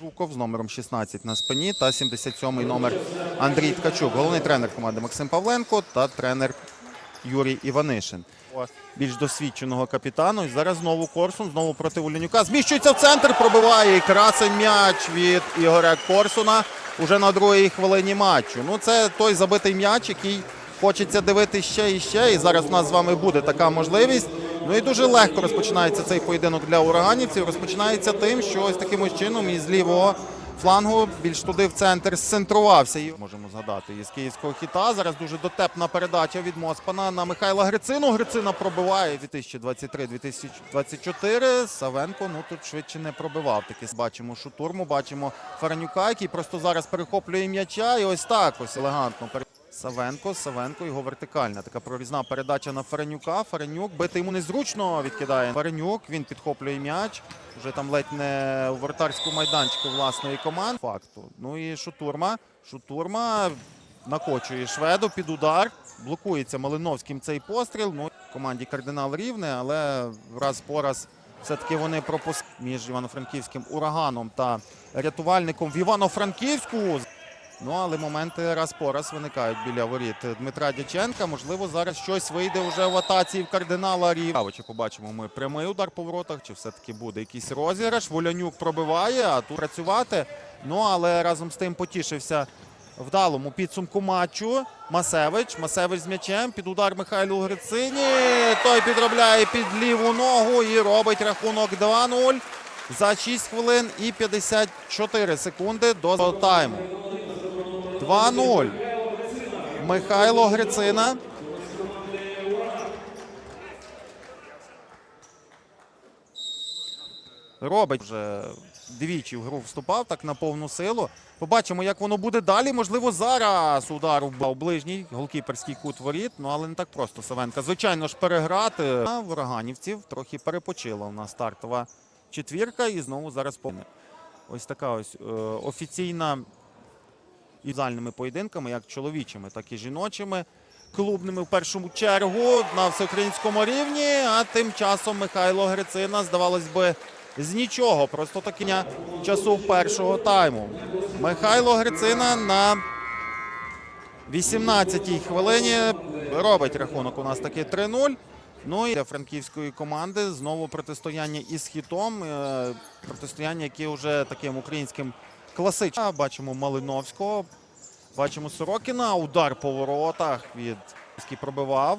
Жуков з номером 16 на спині та 77-й номер Андрій Ткачук. Головний тренер команди Максим Павленко та тренер Юрій Іванишин. Більш досвідченого капітану. І зараз знову Корсун, знову проти Улянюка. Зміщується в центр, пробиває і красень м'яч від Ігоря Корсуна уже на другій хвилині матчу. Ну, це той забитий м'яч, який хочеться дивитися ще і ще. І зараз у нас з вами буде така можливість. Ну і дуже легко розпочинається цей поєдинок для ураганівців. Розпочинається тим, що ось таким чином із лівого флангу більш туди в центр зцентрувався. І можемо згадати із київського хіта. Зараз дуже дотепна передача від Моспана на Михайла Грицину. Грицина пробиває 2023-2024. Савенко ну тут швидше не пробивав. Таки бачимо шутурму, бачимо Фаранюка, який просто зараз перехоплює м'яча. І ось так ось елегантно Савенко, Савенко, його вертикальна така прорізна передача на Фаренюка. Фаренюк бити йому незручно відкидає. Фаренюк, він підхоплює м'яч. Вже там ледь не у вратарську майданчику власної команди. Факту. Ну і Шутурма. Шутурма накочує шведу під удар. Блокується Малиновським цей постріл. Ну, команді кардинал рівне, але раз по раз все-таки вони пропускають між Івано-Франківським ураганом та рятувальником в Івано-Франківську. Ну, але моменти раз по раз виникають біля воріт Дмитра Дяченка. Можливо, зараз щось вийде вже в атаці в кардинала Рів. Чи побачимо ми прямий удар по воротах, чи все-таки буде якийсь розіграш. Волянюк пробиває, а тут працювати. Ну, але разом з тим потішився вдалому підсумку матчу. Масевич. Масевич з м'ячем. Під удар Михайлу Грицині. Той підробляє під ліву ногу і робить рахунок 2-0 за 6 хвилин і 54 секунди до тайму. 2-0. Михайло Грицина. Робить вже двічі в гру вступав так на повну силу. Побачимо, як воно буде далі. Можливо, зараз удар в ближній голкіперський кут воріт. Ну але не так просто Савенка. Звичайно ж, переграти. А в ураганівців трохи перепочила у нас стартова четвірка. І знову зараз повне. Ось така ось е, офіційна і зальними поєдинками, як чоловічими, так і жіночими. Клубними в першу чергу на всеукраїнському рівні. А тим часом Михайло Грицина, здавалось би, з нічого. Просто таки часу першого тайму. Михайло Грицина на 18-й хвилині робить рахунок у нас таки 3-0. Ну і для франківської команди знову протистояння із хітом. е, Протистояння, яке вже таким українським класичним. Бачимо Малиновського, бачимо Сорокіна. Удар по воротах від який пробивав.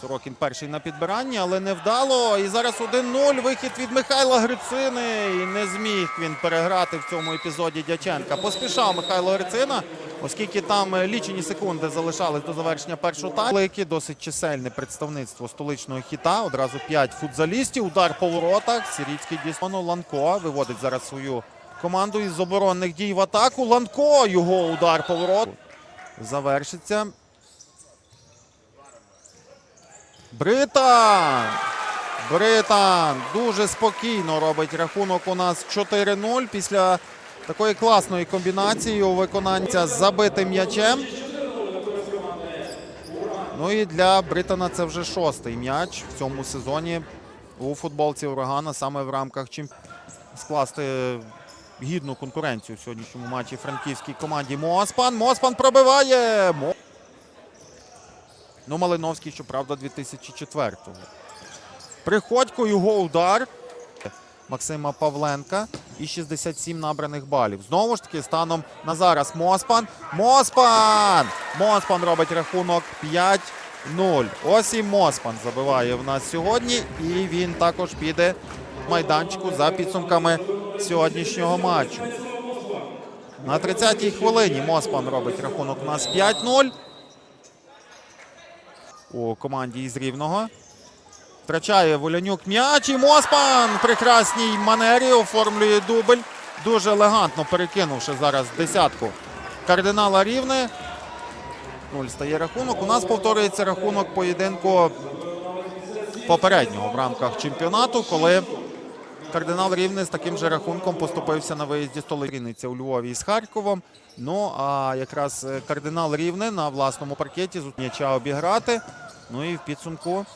Сорокін перший на підбиранні, але не вдало. І зараз 1-0. Вихід від Михайла Грицини. І не зміг він переграти в цьому епізоді Дяченка. Поспішав Михайло Грицина, оскільки там лічені секунди залишались до завершення першого тайму. Велике, досить чисельне представництво столичного хіта. Одразу 5 футзалістів. Удар по воротах. Сірійський дійсно Ланко виводить зараз свою команду із оборонних дій в атаку. Ланко його удар по воротах. Завершиться. Британ! Британ дуже спокійно робить рахунок у нас 4-0 після такої класної комбінації у виконанні з забитим м'ячем. Ну і для Британа це вже шостий м'яч в цьому сезоні у футболці урагана саме в рамках чемп... скласти гідну конкуренцію в сьогоднішньому матчі франківській команді. Моспан. Моспан пробиває. Мо... Ну, Малиновський, щоправда, 2004-го. Приходько його удар Максима Павленка і 67 набраних балів. Знову ж таки, станом на зараз Моспан. Моспан! Моспан робить рахунок 5-0. Ось і Моспан забиває в нас сьогодні. І він також піде в майданчику за підсумками сьогоднішнього матчу. На 30-й хвилині Моспан робить рахунок у нас 5-0 у команді із Рівного. Втрачає Волянюк м'яч і Моспан в прекрасній манері оформлює дубль. Дуже елегантно перекинувши зараз десятку кардинала Рівне. Нуль стає рахунок. У нас повторюється рахунок поєдинку попереднього в рамках чемпіонату, коли кардинал Рівне з таким же рахунком поступився на виїзді столиця у Львові із Харковом. Ну а якраз е, кардинал Рівне на власному паркеті з м'яча обіграти. Ну і в підсумку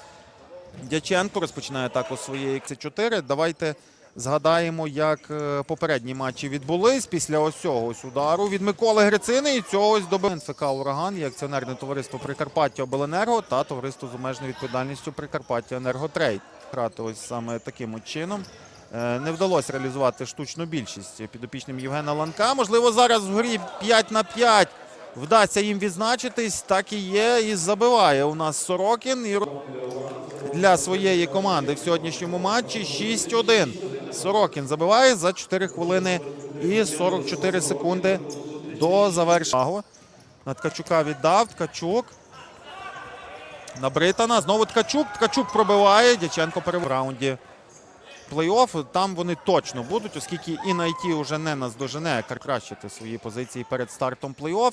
Дяченко розпочинає також своєї X4. Давайте Згадаємо, як е, попередні матчі відбулись після ось цього ось удару від Миколи Грицини. І цього ось добив НФК Ураган є акціонерне товариство Прикарпаття Обленерго та товариство з обмеженою відповідальністю Прикарпаття Енерготрейд. Грати ось саме таким от чином. Е, Не вдалося реалізувати штучну більшість підопічним Євгена Ланка. Можливо, зараз в грі 5 на 5 вдасться їм відзначитись. Так і є. І забиває у нас Сорокін. І для своєї команди в сьогоднішньому матчі 6-1. Сорокін забиває за 4 хвилини і 44 секунди до завершення. На Ткачука віддав. Ткачук. На Британа. Знову Ткачук. Ткачук пробиває. Дяченко перев в раунді плей-офф. Там вони точно будуть, оскільки і найти вже не наздожене кращити свої позиції перед стартом плей-офф.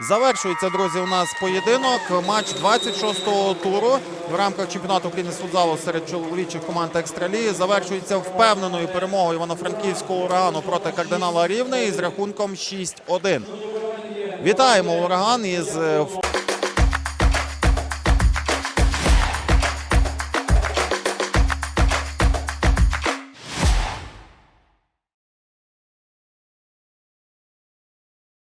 Завершується, друзі, у нас поєдинок. Матч 26-го туру в рамках чемпіонату України з футзалу серед чоловічих команд Екстралії. Завершується впевненою перемогою Івано-Франківського урагану проти кардинала Рівне із рахунком 6-1. Вітаємо ураган із е,